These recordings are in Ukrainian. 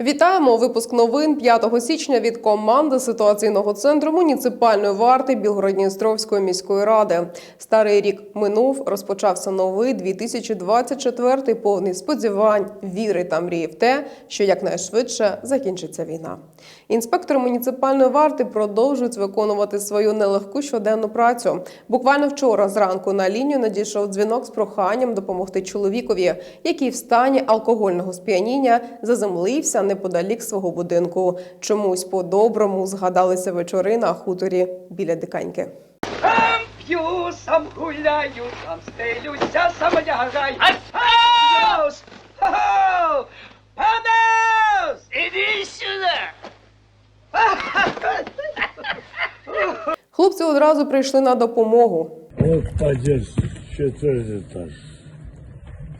Вітаємо випуск новин 5 січня від команди ситуаційного центру муніципальної варти Білгородністровської міської ради. Старий рік минув, розпочався новий 2024 повний сподівань, віри та мрії в те, що якнайшвидше закінчиться війна. Інспектори муніципальної варти продовжують виконувати свою нелегку щоденну працю. Буквально вчора зранку на лінію надійшов дзвінок з проханням допомогти чоловікові, який в стані алкогольного сп'яніння заземлився неподалік свого будинку. Чомусь по-доброму згадалися вечори на хуторі біля диканьки. Сам п'ю, сам гуляю, сам стелюся, сам одягаю. Панас! Хо-хо! Іди сюди! Хлопці одразу прийшли на допомогу. Вот подец, четвертый этаж.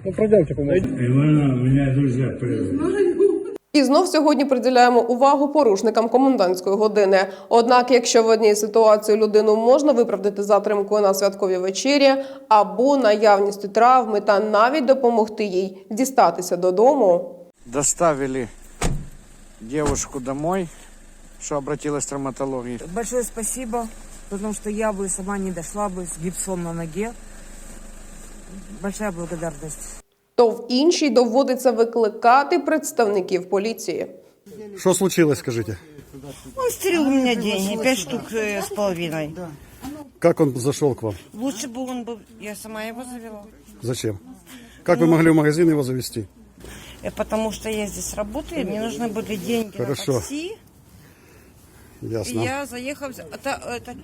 Ну, пройдемте, помогите. Ивана, у меня друзья привезли. І знов сьогодні приділяємо увагу порушникам комендантської години. Однак, якщо в одній ситуації людину можна виправдати затримкою на святковій вечері або наявністю травми та навіть допомогти їй дістатися додому, доставили девушку домой, что обратилась к травматологии. Большое спасибо, потому что я бы сама не дошла бы с гипсом на ноге. Большая благодарность то в іншій доводиться викликати представників поліції. Что случилось, скажите? Он стерил у меня деньги, пять штук э, с половиной. Как он зашел к вам? Лучше бы он был, я сама его завела. Зачем? Как вы могли в магазин его завести? Э, Потому что я здесь работаю, мне нужны были деньги Хорошо. на такси. И Ясно. я заехала, это, это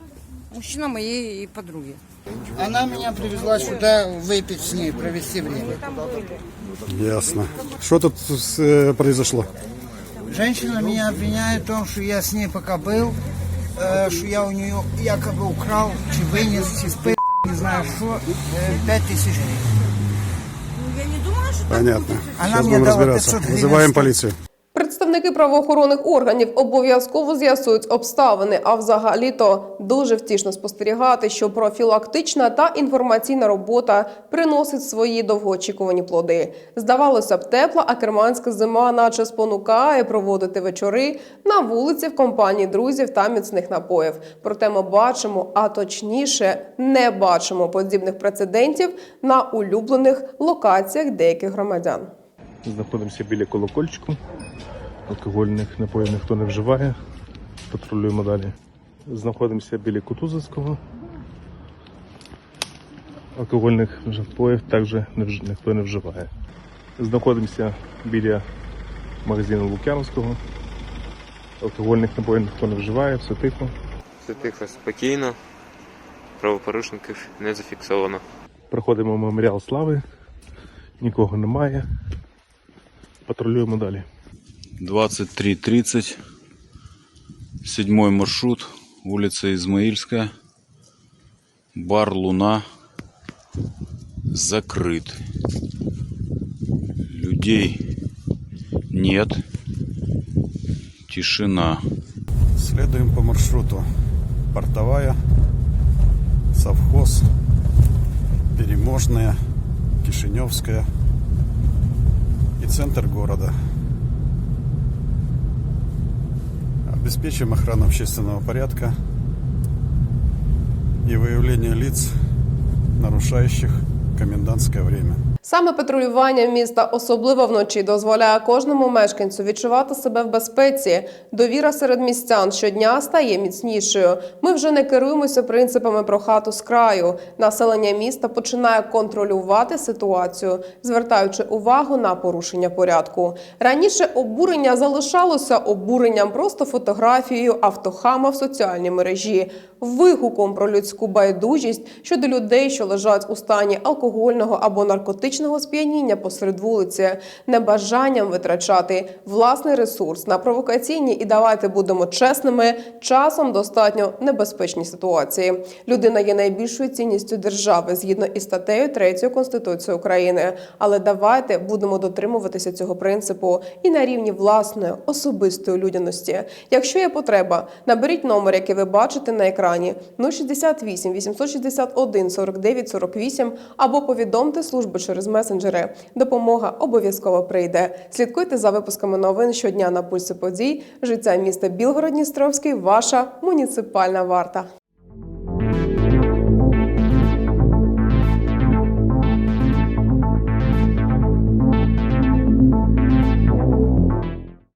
мужчина моей подруги. Она меня привезла сюда выпить с ней, провести время. Ясно. Что тут э, произошло? Женщина меня обвиняет в том, что я с ней пока был, э, что я у нее якобы украл, чи вынес, чи спи, не знаю что, э, пять тысяч гривен. Я не думала, что Понятно. Она Сейчас мне будем дала разбираться. 500 гривен. Вызываем полицию. Представники правоохоронних органів обов'язково з'ясують обставини, а взагалі-то дуже втішно спостерігати, що профілактична та інформаційна робота приносить свої довгоочікувані плоди. Здавалося б, тепла акерманська зима, наче спонукає проводити вечори на вулиці в компанії друзів та міцних напоїв. Проте ми бачимо, а точніше, не бачимо подібних прецедентів на улюблених локаціях деяких громадян. Знаходимося біля колокольчику. Алкогольних напоїв ніхто не вживає. Патрулюємо далі. Знаходимося біля Кутузовського. Алкогольних напоїв також ніхто не вживає. Знаходимося біля магазину Лук'яновського. Алкогольних напоїв ніхто не вживає, все тихо. Все тихо, спокійно. Правопорушників не зафіксовано. Проходимо меморіал слави. Нікого немає. Патрулюємо далі. 23.30. Седьмой маршрут. Улица Измаильская. Бар «Луна» закрыт. Людей нет. Тишина. Следуем по маршруту. Портовая, совхоз, Переможная, Кишиневская и центр города. Обеспечим охрану общественного порядка и выявление лиц, нарушающих комендантское время. Саме патрулювання міста, особливо вночі, дозволяє кожному мешканцю відчувати себе в безпеці. Довіра серед містян щодня стає міцнішою. Ми вже не керуємося принципами про хату з краю. Населення міста починає контролювати ситуацію, звертаючи увагу на порушення порядку. Раніше обурення залишалося обуренням просто фотографією автохама в соціальній мережі, вигуком про людську байдужість щодо людей, що лежать у стані алкогольного або наркотичного сп'яніння посеред вулиці, небажанням витрачати власний ресурс на провокаційні і давайте будемо чесними, часом достатньо небезпечні ситуації. Людина є найбільшою цінністю держави згідно із статтею 3 Конституції України. Але давайте будемо дотримуватися цього принципу і на рівні власної особистої людяності. Якщо є потреба, наберіть номер, який ви бачите на екрані 068 861 49 48 або повідомте службу через через месенджери. Допомога обов'язково прийде. Слідкуйте за випусками новин щодня на пульсі подій. Життя міста Білгород-Дністровський. Ваша муніципальна варта.